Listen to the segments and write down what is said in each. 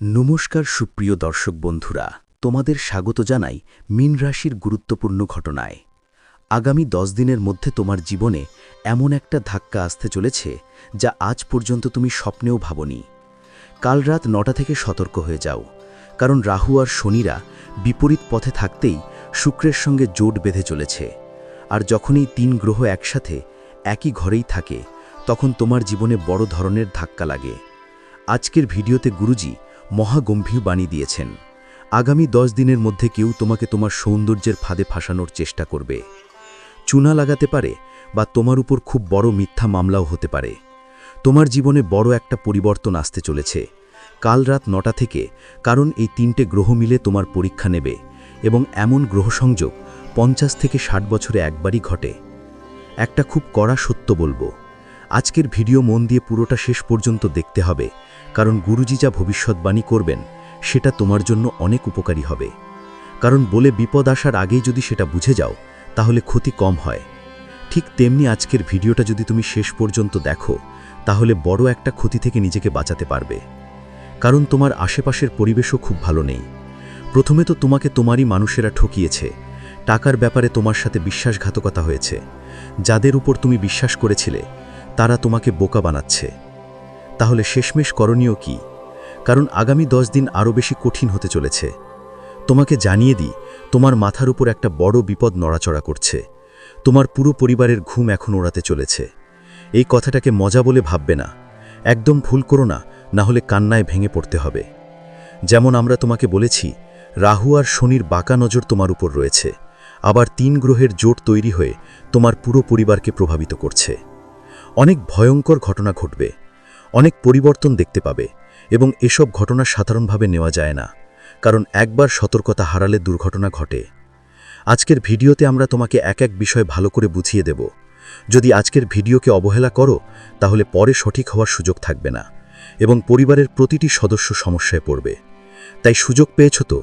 নমস্কার সুপ্রিয় দর্শক বন্ধুরা, তোমাদের স্বাগত জানাই মীন রাশির গুরুত্বপূর্ণ ঘটনায়। আগামী দশ দিনের মধ্যে তোমার জীবনে এমন একটা ধাক্কা আসতে চলেছে যা আজ পর্যন্ত তুমি স্বপ্নেও ভাবনি। কাল রাত নটা থেকে সতর্ক হয়ে যাও, কারণ রাহু আর শনিরা বিপরীত পথে থাকতেই শুক্রের সঙ্গে জোট বেঁধে চলেছে। আর যখন এই তিন গ্রহ একসাথে একই ঘরেই থাকে, তখন তোমার জীবনে বড় ধরনের ধাক্কা লাগে। আজকের ভিডিওতে গুরুজি মহাগম্ভীর বাণী দিয়েছেন, আগামী দশ দিনের মধ্যে কেউ তোমাকে তোমার সৌন্দর্যের ফাঁদে ফাঁসানোর চেষ্টা করবে। চুনা লাগাতে পারে বা তোমার উপর খুব বড় মিথ্যা মামলাও হতে পারে। তোমার জীবনে বড় একটা পরিবর্তন আসতে চলেছে। কাল রাত নটা থেকে কারণ এই তিনটে গ্রহ মিলে তোমার পরীক্ষা নেবে এবং এমন গ্রহ সংযোগ পঞ্চাশ থেকে ষাট বছরে একবারই ঘটে। একটা খুব কড়া সত্য বলব আজকের ভিডিও মন দিয়ে পুরোটা শেষ পর্যন্ত দেখতে হবে, কারণ গুরুজি যা ভবিষ্যৎবাণী করবেন, সেটা তোমার জন্য অনেক উপকারী হবে। কারণ বলে বিপদ আসার আগেই যদি সেটা বুঝে যাও, তাহলে ক্ষতি কম হয়। ঠিক তেমনি আজকের ভিডিওটা যদি তুমি শেষ পর্যন্ত দেখো, তাহলে বড় একটা ক্ষতি থেকে নিজেকে বাঁচাতে পারবে। কারণ তোমার আশেপাশের পরিবেশও খুব ভালো নেই। প্রথমে তো তোমাকে তোমারই মানুষেরা ঠকিয়েছে। টাকার ব্যাপারে তোমার সাথে বিশ্বাসঘাতকতা হয়েছে। যাদের উপর তুমি বিশ্বাস করেছিলে তারা তোমাকে বোকা বানাচ্ছে। তাহলে শেষমেশ করণীয় কি? কারণ আগামী দশ দিন আরও বেশি কঠিন হতে চলেছে। তোমাকে জানিয়ে দিই, তোমার মাথার উপর একটা বড় বিপদ নড়াচড়া করছে। তোমার পুরো পরিবারের ঘুম এখন ওড়াতে চলেছে। এই কথাটাকে মজা বলে ভাববে না। একদম ভুল করো না না হলে কান্নায় ভেঙে পড়তে হবে। যেমন আমরা তোমাকে বলেছি, রাহু আর শনির বাঁকা নজর তোমার উপর রয়েছে। আবার তিন গ্রহের জোট তৈরি হয়ে তোমার পুরো পরিবারকে প্রভাবিত করছে। অনেক ভয়ঙ্কর ঘটনা ঘটবে, অনেক পরিবর্তন দেখতে পাবে এবং এসব ঘটনা সাধারণভাবে নেওয়া যায় না, কারণ একবার সতর্কতা হারালে দুর্ঘটনা ঘটে। আজকের ভিডিওতে আমরা তোমাকে এক এক বিষয় ভালো করে বুঝিয়ে দেব। যদি আজকের ভিডিওকে অবহেলা করো, তাহলে পরে সঠিক হওয়ার সুযোগ থাকবে না এবং পরিবারের প্রতিটি সদস্য সমস্যায় পড়বে। তাই সুযোগ পেয়েছ তো?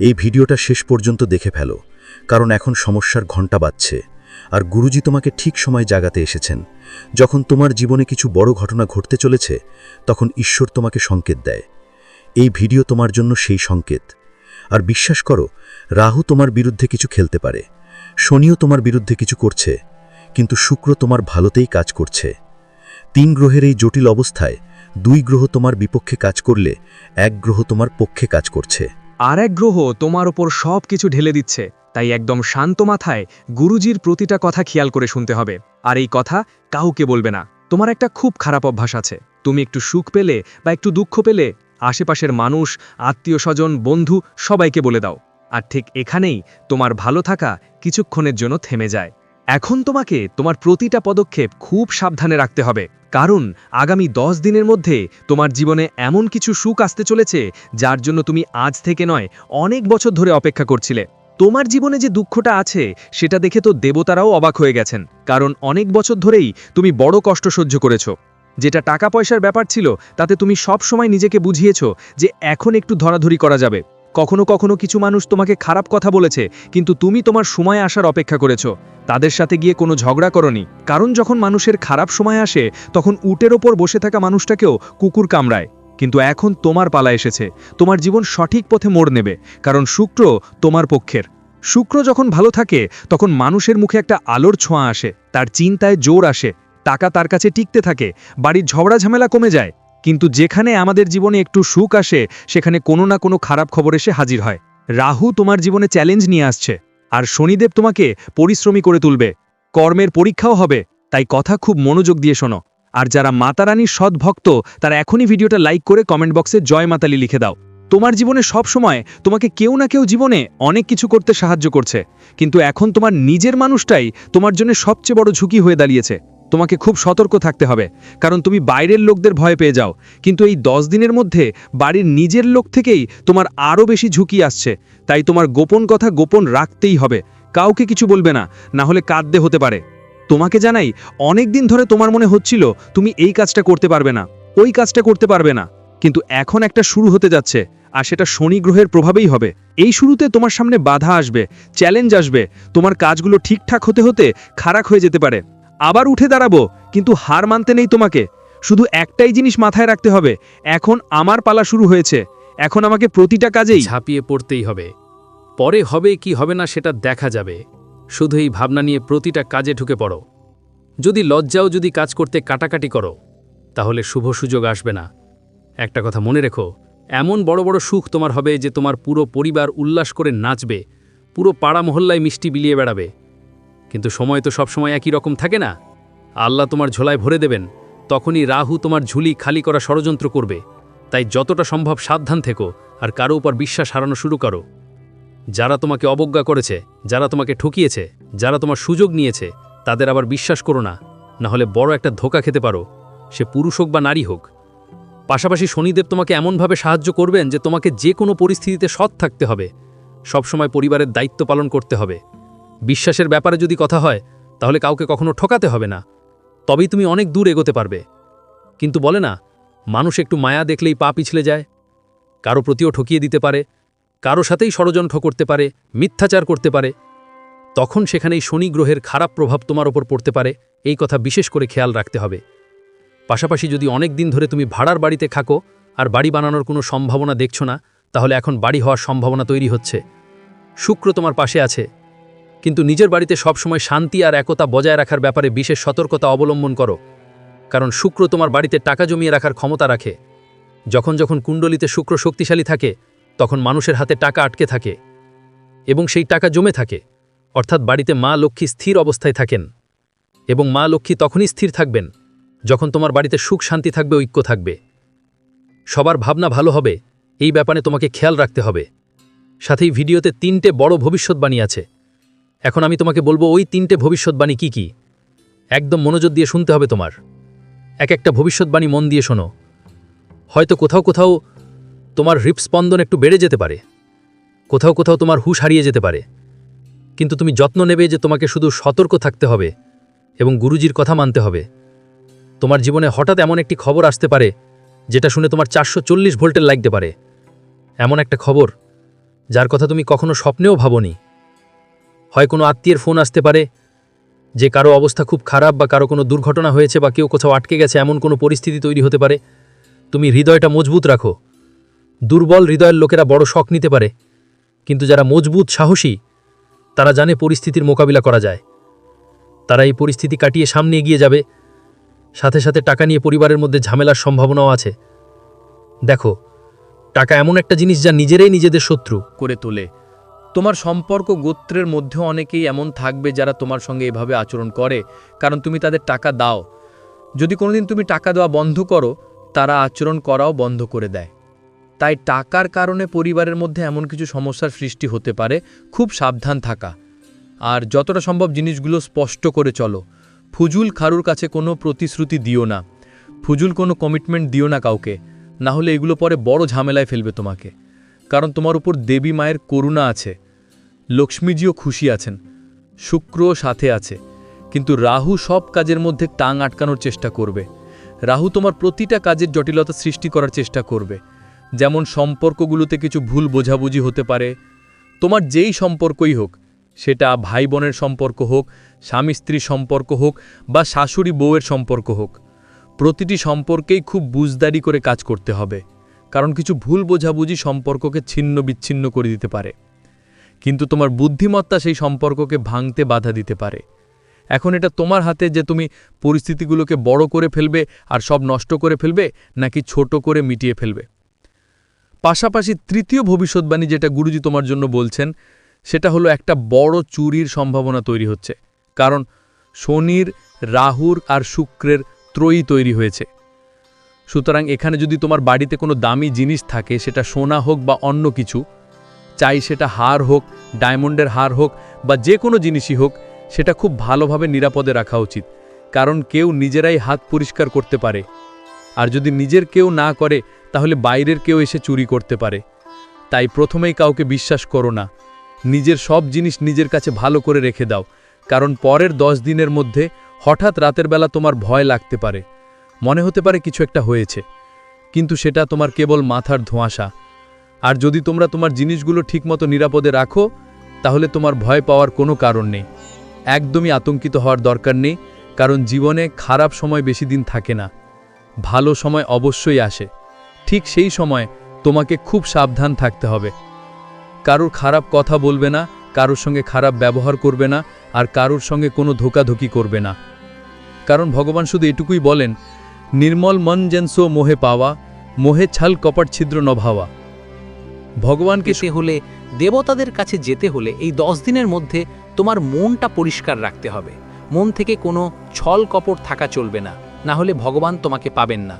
এই ভিডিওটা শেষ পর্যন্ত দেখে ফেলো, কারণ এখন সমস্যার ঘণ্টা বাজছে। আর গুরুজি তোমাকে ঠিক সময় জাগাতে এসেছেন। যখন তোমার জীবনে কিছু বড় ঘটনা ঘটতে চলেছে, তখন ঈশ্বর তোমাকে সংকেত দেয়। এই ভিডিও তোমার জন্য সেই সংকেত। আর বিশ্বাস করো, রাহু তোমার বিরুদ্ধে কিছু খেলতে পারে। শনিও তোমার বিরুদ্ধে কিছু করছে, কিন্তু শুক্র তোমার ভালোতেই কাজ করছে। তিন গ্রহের এই জটিল অবস্থায় দুই গ্রহ তোমার বিপক্ষে কাজ করলে, এক গ্রহ তোমার পক্ষে কাজ করছে। আর এক গ্রহ তোমার ওপর সব কিছু ঢেলে দিচ্ছে। তাই একদম শান্ত মাথায় গুরুজির প্রতিটা কথা খেয়াল করে শুনতে হবে। আর এই কথা কাউকে বলবে না। তোমার একটা খুব খারাপ অভ্যাস আছে। তুমি একটু সুখ পেলে বা একটু দুঃখ পেলে আশেপাশের মানুষ, আত্মীয় স্বজন, বন্ধু সবাইকে বলে দাও। আর ঠিক এখানেই তোমার ভালো থাকা কিছুক্ষণের জন্য থেমে যায়। এখন তোমাকে তোমার প্রতিটা পদক্ষেপ খুব সাবধানে রাখতে হবে। কারণ আগামী দশ দিনের মধ্যে তোমার জীবনে এমন কিছু সুখ আসতে চলেছে, যার জন্য তুমি আজ থেকে নয়, অনেক বছর ধরে অপেক্ষা করছিলে। তোমার জীবনে যে দুঃখটা আছে, সেটা দেখে তো দেবতারাও অবাক হয়ে গেছেন। কারণ অনেক বছর ধরেই তুমি বড় কষ্ট সহ্য করেছ। যেটা টাকা পয়সার ব্যাপার ছিল, তাতে তুমি সব সময় নিজেকে বুঝিয়েছ যে এখন একটু ধরাধরি করা যাবে। কখনো কখনো কিছু মানুষ তোমাকে খারাপ কথা বলেছে, কিন্তু তুমি তোমার সময় আসার অপেক্ষা করেছ। তাদের সাথে গিয়ে কোনো ঝগড়া করনি। কারণ যখন মানুষের খারাপ সময় আসে, তখন উটের ওপর বসে থাকা মানুষটাকেও কুকুর কামড়ায়। কিন্তু এখন তোমার পালা এসেছে। তোমার জীবন সঠিক পথে মোড় নেবে, কারণ শুক্র তোমার পক্ষের। শুক্র যখন ভালো থাকে, তখন মানুষের মুখে একটা আলোর ছোঁয়া আসে, তার চিন্তায় জোর আসে, টাকা তার কাছে টিকতে থাকে, বাড়ির ঝগড়া ঝামেলা কমে যায়। কিন্তু যেখানে আমাদের জীবনে একটু সুখ আসে, সেখানে কোনো না কোনো খারাপ খবর এসে হাজির হয়। রাহু তোমার জীবনে চ্যালেঞ্জ নিয়ে আসছে, আর শনিদেব তোমাকে পরিশ্রমী করে তুলবে। কর্মের পরীক্ষাও হবে, তাই কথা খুব মনোযোগ দিয়ে শোনো। আর যারা মাতারানির সৎভক্ত তারা এখনই ভিডিওটা লাইক করে কমেন্ট বক্সে জয় মাতালি লিখে দাও। তোমার জীবনে সব সময় তোমাকে কেউ না কেউ জীবনে অনেক কিছু করতে সাহায্য করছে। কিন্তু এখন তোমার নিজের মানুষটাই তোমার জন্য সবচেয়ে বড় ঝুঁকি হয়ে দাঁড়িয়েছে। তোমাকে খুব সতর্ক থাকতে হবে, কারণ তুমি বাইরের লোকদের ভয় পেয়ে যাও। কিন্তু এই দশ দিনের মধ্যে বাড়ির নিজের লোক থেকেই তোমার আরও বেশি ঝুঁকি আসছে। তাই তোমার গোপন কথা গোপন রাখতেই হবে। কাউকে কিছু বলবে না না হলে কাঁদতে হতে পারে। তোমাকে জানাই অনেক দিন ধরে তোমার মনে হচ্ছিল তুমি এই কাজটা করতে পারবে না, ওই কাজটা করতে পারবে না, কিন্তু এখন একটা শুরু হতে যাচ্ছে, আর সেটা শনি গ্রহের প্রভাবেই হবে। এই শুরুতে তোমার সামনে বাধা আসবে চ্যালেঞ্জ আসবে, তোমার কাজগুলো ঠিকঠাক হতে হতে খারাপ হয়ে যেতে পারে। আবার উঠে দাঁড়াবো, কিন্তু হার মানতে নেই তোমাকে। শুধু একটাই জিনিস মাথায় রাখতে হবে, এখন আমার পালা শুরু হয়েছে, এখন আমাকে প্রতিটা কাজেই ঝাঁপিয়ে পড়তেই হবে। পরে হবে কি হবে না সেটা দেখা যাবে। শুধু এই ভাবনা নিয়ে প্রতিটা কাজে ঢুকে পড়ো। যদি লজ্জাও যদি কাজ করতে কাটাকাটি করো, তাহলে শুভ সুযোগ আসবে না। একটা কথা মনে রেখো, এমন বড় বড় সুখ তোমার হবে যে তোমার পুরো পরিবার উল্লাস করে নাচবে, পুরো পাড়া মহল্লায় মিষ্টি বিলিয়ে বেড়াবে। কিন্তু সময় তো সবসময় একই রকম থাকে না। আল্লাহ তোমার ঝোলায় ভরে দেবেন, তখনই রাহু তোমার ঝুলি খালি করা ষড়যন্ত্র করবে। তাই যতটা সম্ভব সাবধান থেকো আর কারও উপর বিশ্বাস হারানো শুরু করো। যারা তোমাকে অবজ্ঞা করেছে, যারা তোমাকে ঠকিয়েছে, যারা তোমার সুযোগ নিয়েছে, তাদের আবার বিশ্বাস করো না। না হলে বড় একটা ধোকা খেতে পারো। সে পুরুষ হোক বা নারী হোক। পাশাপাশি শনিদেব তোমাকে এমনভাবে সাহায্য করবেন যে তোমাকে যে কোনো পরিস্থিতিতে সৎ থাকতে হবে। সবসময় পরিবারের দায়িত্ব পালন করতে হবে। বিশ্বাসের ব্যাপারে যদি কথা হয়, তাহলে কাউকে কখনো ঠকাতে হবে না। তবেই তুমি অনেক দূর এগোতে পারবে। কিন্তু বলে না, মানুষ একটু মায়া দেখলেই পা পিছলে যায়। কারও প্রতিও ঠকিয়ে দিতে পারে। কারও সাথেই ষড়যন্ত্র করতে পারে, মিথ্যাচার করতে পারে, তখন সেখানেই শনি গ্রহের খারাপ প্রভাব তোমার ওপর পড়তে পারে, এই কথা বিশেষ করে খেয়াল রাখতে হবে। পাশাপাশি যদি অনেক দিন ধরে তুমি ভাড়ার বাড়িতে থাকো আর বাড়ি বানানোর কোনো সম্ভাবনা দেখছ না, তাহলে এখন বাড়ি হওয়ার সম্ভাবনা তৈরি হচ্ছে। শুক্র তোমার পাশে আছে, কিন্তু নিজের বাড়িতে সবসময় শান্তি আর একতা বজায় রাখার ব্যাপারে বিশেষ সতর্কতা অবলম্বন করো, কারণ শুক্র তোমার বাড়িতে টাকা জমিয়ে রাখার ক্ষমতা রাখে। যখন যখন কুণ্ডলিতে শুক্র শক্তিশালী থাকে তখন মানুষের হাতে টাকা আটকে থাকে এবং সেই টাকা জমে থাকে, অর্থাৎ বাড়িতে মা লক্ষ্মী স্থির অবস্থায় থাকেন এবং মা লক্ষ্মী তখনই স্থির থাকবেন যখন তোমার বাড়িতে সুখ শান্তি থাকবে, ঐক্য থাকবে। সবার ভাবনা ভালো হবে, এই ব্যাপারে তোমাকে খেয়াল রাখতে হবে। সাথেই ভিডিওতে তিনটে বড় ভবিষ্যৎবাণী আছে। এখন আমি তোমাকে বলব, ওই তিনটে ভবিষ্যৎবাণী কি কি? একদম মনোযোগ দিয়ে শুনতে হবে তোমার। এক একটা ভবিষ্যৎবাণী মন দিয়ে শোনো। হয়তো কোথাও কোথাও তোমার হৃৎস্পন্দন একটু বেড়ে যেতে পারে। কোথাও কোথাও তোমার হুশ হারিয়ে যেতে পারে। কিন্তু তুমি যত্ন নেবে যে তোমাকে শুধু সতর্ক থাকতে হবে এবং গুরুজির কথা মানতে হবে। তোমার জীবনে হঠাৎ এমন একটি খবর আসতে পারে, যেটা শুনে তোমার চারশো চল্লিশ ভোল্টের লাগতে পারে। এমন একটা খবর, যার কথা তুমি কখনো স্বপ্নেও ভাবনি। হয় কোনো আত্মীয়ের ফোন আসতে পারে, যে কারও অবস্থা খুব খারাপ বা কারও কোনো দুর্ঘটনা হয়েছে বা কেউ কোথাও আটকে গেছে, এমন কোনো পরিস্থিতি তৈরি হতে পারে। তুমি হৃদয়টা মজবুত রাখো। দুর্বল হৃদয়ের লোকেরা বড় শখ নিতে পারে। কিন্তু যারা মজবুত, সাহসী, তারা জানে পরিস্থিতির মোকাবিলা করা যায়। তারা এই পরিস্থিতি কাটিয়ে সামনে এগিয়ে যাবে। সাথে সাথে টাকা নিয়ে পরিবারের মধ্যে ঝামেলার সম্ভাবনাও আছে। দেখো, টাকা এমন একটা জিনিস যা নিজেরাই নিজেদের শত্রু। করে তোলে। তোমার সম্পর্ক গোত্রের মধ্যেও অনেকেই এমন থাকবে যারা তোমার সঙ্গে এভাবে আচরণ করে, কারণ তুমি তাদের টাকা দাও। যদি কোনোদিন তুমি টাকা দেওয়া বন্ধ করো, তারা আচরণ করাও বন্ধ করে দেয়। তাই টাকার কারণে পরিবারের মধ্যে এমন কিছু সমস্যার সৃষ্টি হতে পারে, খুব সাবধান থাকা। আর যতটা সম্ভব জিনিসগুলো স্পষ্ট করে চলো। ফুজুল খারুর কাছে কোনো প্রতিশ্রুতি দিও না। ফুজুল কোনো কমিটমেন্ট দিও না কাউকে। না হলে এগুলো পরে বড় ঝামেলায় ফেলবে তোমাকে। কারণ তোমার উপর দেবী মায়ের করুণা আছে। লক্ষ্মীজিও খুশি আছেন। শুক্রও সাথে আছে। কিন্তু রাহু সব কাজের মধ্যে টাং আটকানোর চেষ্টা করবে। রাহু তোমার প্রতিটা কাজের জটিলতা সৃষ্টি করার চেষ্টা করবে। যেমন সম্পর্কগুলোতে কিছু ভুল বোঝাবুঝি হতে পারে, তোমার যেই সম্পর্কই হোক, সেটা ভাই বোনের সম্পর্ক হোক স্বামী স্ত্রীর সম্পর্ক হোক বা শাশুড়ি বউয়ের সম্পর্ক হোক, প্রতিটি সম্পর্কেই খুব বুঝদারি করে কাজ করতে হবে, কারণ কিছু ভুল বোঝাবুঝি সম্পর্ককে ছিন্ন বিচ্ছিন্ন করে দিতে পারে। কিন্তু তোমার বুদ্ধিমত্তা সেই সম্পর্ককে ভাঙতে বাধা দিতে পারে। এখন এটা তোমার হাতে যে তুমি পরিস্থিতিগুলোকে বড় করে ফেলবে আর সব নষ্ট করে ফেলবে, নাকি ছোট করে মিটিয়ে ফেলবে? পাশাপাশি তৃতীয় ভবিষ্যৎবাণী যেটা গুরুজি তোমার জন্য বলছেন, সেটা হলো একটা বড় চুরির সম্ভাবনা তৈরি হচ্ছে। কারণ শনির, রাহুর আর শুক্রের ত্রয়ী তৈরি হয়েছে। সুতরাং এখানে যদি তোমার বাড়িতে কোনো দামি জিনিস থাকে, সেটা সোনা হোক বা অন্য কিছু, চাই সেটা হার হোক, ডায়মন্ডের হার হোক বা যে কোনো জিনিসই হোক, সেটা খুব ভালোভাবে নিরাপদে রাখা উচিত। কারণ কেউ নিজেরাই হাত পরিষ্কার করতে পারে। আর যদি নিজের কেউ না করে তাহলে বাইরের কেউ এসে চুরি করতে পারে। তাই প্রথমেই কাউকে বিশ্বাস করো না। নিজের সব জিনিস নিজের কাছে ভালো করে রেখে দাও। কারণ পরের দশ দিনের মধ্যে হঠাৎ রাতের বেলা তোমার ভয় লাগতে পারে। মনে হতে পারে কিছু একটা হয়েছে। কিন্তু সেটা তোমার কেবল মাথার ধোঁয়াশা। আর যদি তোমরা তোমার জিনিসগুলো ঠিকমতো নিরাপদে রাখো, তাহলে তোমার ভয় পাওয়ার কোনো কারণ নেই। একদমই আতঙ্কিত হওয়ার দরকার নেই, কারণ জীবনে খারাপ সময় বেশি দিন থাকে না। ভালো সময় অবশ্যই আসে। ঠিক সেই সময় তোমাকে খুব সাবধান থাকতে হবে। কারোর খারাপ কথা বলবে না, কারোর সঙ্গে খারাপ ব্যবহার করবে না, আর কারোর সঙ্গে কোনো ধোকাধুকি করবে না। কারণ ভগবান শুধু এটুকুই বলেন, নির্মল মন জেনসো মোহে পাওয়া, মোহে ছাল কপাট ছিদ্র ন ভাওয়া। ভগবানকে যেতে হলে, দেবতাদের কাছে যেতে হলে এই দশ দিনের মধ্যে তোমার মনটা পরিষ্কার রাখতে হবে। মন থেকে কোনো ছল কপট থাকা চলবে না না হলে ভগবান তোমাকে পাবেন না।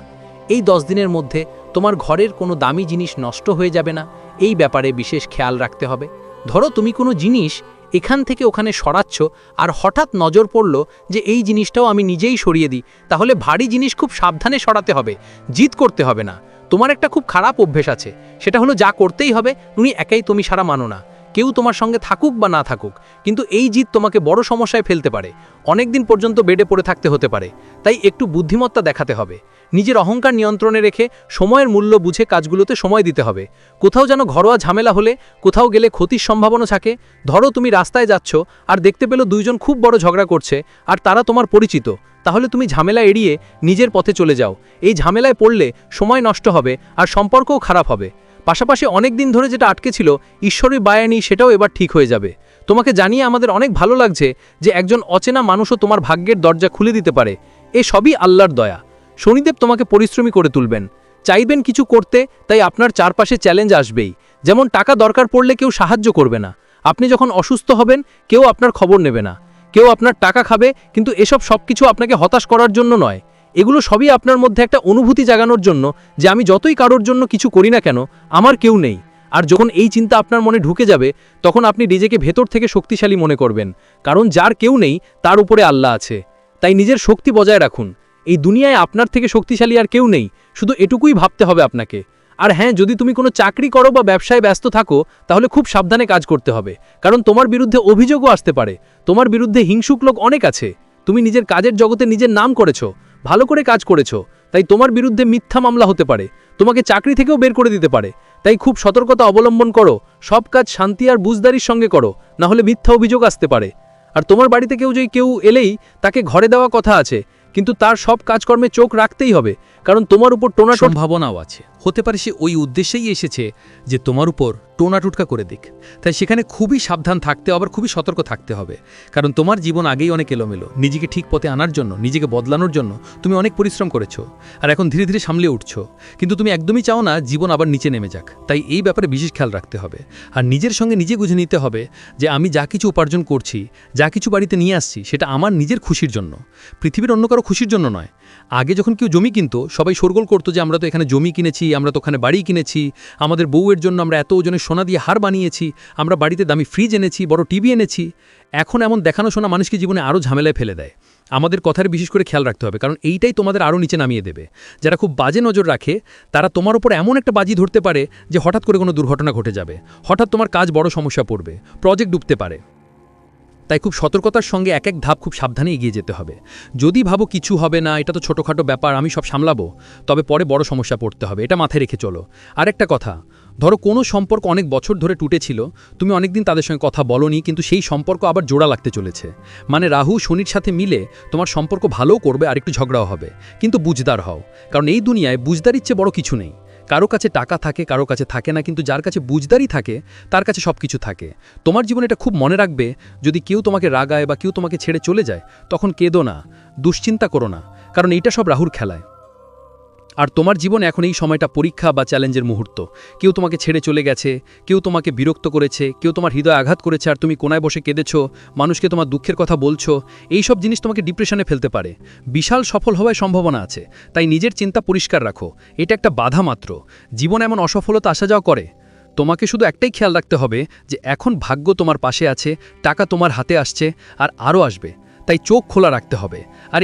এই দশ দিনের মধ্যে তোমার ঘরের কোনো দামি জিনিস নষ্ট হয়ে যাবে না, এই ব্যাপারে বিশেষ খেয়াল রাখতে হবে। ধরো তুমি কোনো জিনিস এখান থেকে ওখানে সরাচ্ছ আর হঠাৎ নজর পড়ল যে এই জিনিসটাও আমি নিজেই সরিয়ে দিই, তাহলে ভারী জিনিস খুব সাবধানে সরাতে হবে জিত করতে হবে না। তোমার একটা খুব খারাপ অভ্যেস আছে, সেটা হলো যা করতেই হবে, উনি একাই তুমি সারা মানো না। কেউ তোমার সঙ্গে থাকুক বা না থাকুক, কিন্তু এই জিত তোমাকে বড় সমস্যায় ফেলতে পারে। অনেক দিন পর্যন্ত বেডে পড়ে থাকতে হতে পারে, তাই একটু বুদ্ধিমত্তা দেখাতে হবে। নিজের অহংকার নিয়ন্ত্রণে রেখে সময়ের মূল্য বুঝে কাজগুলোতে সময় দিতে হবে। কোথাও যেন ঘরোয়া ঝামেলা হলে কোথাও গেলে ক্ষতির সম্ভাবনা থাকে। ধরো তুমি রাস্তায় যাচ্ছ, আর দেখতে পেল দুইজন খুব বড় ঝগড়া করছে, আর তারা তোমার পরিচিত। তাহলে তুমি ঝামেলা এড়িয়ে নিজের পথে চলে যাও। এই ঝামেলায় পড়লে সময় নষ্ট হবে, আর সম্পর্কও খারাপ হবে। পাশাপাশি অনেক দিন ধরে যেটা আটকে ছিল ঈশ্বরী বায়ানি সেটাও এবার ঠিক হয়ে যাবে। তোমাকে জানিয়ে আমাদের অনেক ভালো লাগছে যে একজন অচেনা মানুষও তোমার ভাগ্যের দরজা খুলে দিতে পারে। এ সবই আল্লাহর দয়া। শনিদেব তোমাকে পরিশ্রমী করে তুলবেন। চাইবেন কিছু করতে, তাই আপনার চারপাশে চ্যালেঞ্জ আসবেই। যেমন টাকা দরকার পড়লে কেউ সাহায্য করবে না। আপনি যখন অসুস্থ হবেন, কেউ আপনার খবর নেবে না। কেউ আপনার টাকা খাবে, কিন্তু এসব সব কিছু আপনাকে হতাশ করার জন্য নয়। এগুলো সবই আপনার মধ্যে একটা অনুভূতি জাগানোর জন্য যে আমি যতই কারোর জন্য কিছু করি না কেন, আমার কেউ নেই। আর যখন এই চিন্তা আপনার মনে ঢুকে যাবে, তখন আপনি নিজেকে ভেতর থেকে শক্তিশালী মনে করবেন। কারণ যার কেউ নেই, তার উপরে আল্লাহ আছে। তাই নিজের শক্তি বজায় রাখুন। এই দুনিয়ায় আপনার থেকে শক্তিশালী আর কেউ নেই, শুধু এটুকুই ভাবতে হবে আপনাকে। আর হ্যাঁ যদি তুমি কোনো চাকরি করো বা ব্যবসায় ব্যস্ত থাকো, তাহলে খুব সাবধানে কাজ করতে হবে। কারণ তোমার বিরুদ্ধে অভিযোগও আসতে পারে। তোমার বিরুদ্ধে হিংসুক লোক অনেক আছে। তুমি নিজের কাজের জগতে নিজের নাম করেছ। ভালো করে কাজ করেছ, তাই তোমার বিরুদ্ধে মিথ্যা মামলা হতে পারে, তোমাকে চাকরি থেকেও বের করে দিতে পারে, তাই খুব সতর্কতা অবলম্বন করো, সব কাজ শান্তি আর বুঝদারির সঙ্গে করো, না হলে মিথ্যা অভিযোগ আসতে পারে। আর তোমার বাড়িতে কেউ যদি কেউ এলেই তাকে ঘরে দেওয়া কথা আছে, কিন্তু তার সব কাজকর্মে চোখ রাখতেই হবে, কারণ তোমার উপর টোনা সম্ভাবনাও আছে। হতে পারে সে ওই উদ্দেশ্যেই এসেছে যে তোমার উপর টোনা টুটকা করে দিক। তাই সেখানে খুবই সাবধান থাকতে, আবার খুবই সতর্ক থাকতে হবে। কারণ তোমার জীবন আগেই অনেক এলোমেলো। নিজেকে ঠিক পথে আনার জন্য, নিজেকে বদলানোর জন্য তুমি অনেক পরিশ্রম করেছ। আর এখন ধীরে ধীরে সামলে উঠছো। কিন্তু তুমি একদমই চাও না জীবন আবার নিচে নেমে যাক। তাই এই ব্যাপারে বিশেষ খেয়াল রাখতে হবে। আর নিজের সঙ্গে নিজে বুঝে নিতে হবে যে আমি যা কিছু উপার্জন করছি, যা কিছু বাড়িতে নিয়ে আসছি, সেটা আমার নিজের খুশির জন্য। পৃথিবীর অন্য কারও খুশির জন্য নয়। আগে যখন কেউ জমি কিনতো, সবাই শোরগোল করতো যে আমরা তো এখানে জমি কিনেছি, আমরা তো ওখানে বাড়ি কিনেছি, আমাদের বউয়ের জন্য আমরা এত ওজনের সোনা দিয়ে হার বানিয়েছি, আমরা বাড়িতে দামি ফ্রিজ এনেছি, বড় টিভি এনেছি। এখন এমন দেখানো শোনা মানুষকে জীবনে আরও ঝামেলায় ফেলে দেয়। আমাদের কথার বিশেষ করে খেয়াল রাখতে হবে, কারণ এইটাই তোমাদের আরও নিচে নামিয়ে দেবে। যারা খুব বাজে নজর রাখে, তারা তোমার উপর এমন একটা বাজি ধরতে পারে যে হঠাৎ করে কোনো দুর্ঘটনা ঘটে যাবে। হঠাৎ তোমার কাজ বড় সমস্যা পড়বে প্রজেক্ট ডুবতে পারে। তাই খুব সতর্কতার সঙ্গে এক এক ধাপ খুব সাবধানে এগিয়ে যেতে হবে। যদি ভাবো কিছু হবে না, এটা তো ছোটোখাটো ব্যাপার, আমি সব সামলাবো, তবে পরে বড় সমস্যা পড়তে হবে, এটা মাথায় রেখে চলো। আরেকটা কথা ধরো কোনো সম্পর্ক অনেক বছর ধরে টুটেছিল, তুমি অনেকদিন তাদের সঙ্গে কথা বলনি, কিন্তু সেই সম্পর্ক আবার জোড়া লাগতে চলেছে। মানে রাহু, শনির সাথে মিলে তোমার সম্পর্ক ভালোও করবে আর একটু ঝগড়াও হবে। কিন্তু বুঝদার হও, কারণ এই দুনিয়ায় বুঝদারির চেয়ে বড় কিছু নেই। কারও কাছে টাকা থাকে, কারও কাছে থাকে না, কিন্তু যার কাছে বুঝদারি থাকে, তার কাছে সব কিছু থাকে। তোমার জীবনে এটা খুব মনে রাখবে, যদি কেউ তোমাকে রাগায় বা কেউ তোমাকে ছেড়ে চলে যায়, তখন কেঁদো না, দুশ্চিন্তা করো না, কারণ এইটা সব রাহুর খেলায়। আর তোমার জীবন এখন এই সময়টা পরীক্ষা বা চ্যালেঞ্জের মুহূর্ত। কেউ তোমাকে ছেড়ে চলে গেছে, কেউ তোমাকে বিরক্ত করেছে, কেউ তোমার হৃদয় আঘাত করেছে আর তুমি কোনায় বসে কেঁদেছ, মানুষকে তোমার দুঃখের কথা বলছো এই সব জিনিস তোমাকে ডিপ্রেশনে ফেলতে পারে। বিশাল সফল হওয়ার সম্ভাবনা আছে, তাই নিজের চিন্তা পরিষ্কার রাখো। এটা একটা বাধা মাত্র। জীবন এমন অসফলতা আসা যাওয়া করে। তোমাকে শুধু একটাই খেয়াল রাখতে হবে যে এখন ভাগ্য তোমার পাশে আছে, টাকা তোমার হাতে আসছে আর আরও আসবে। তাই চোখ খোলা রাখতে হবে। আর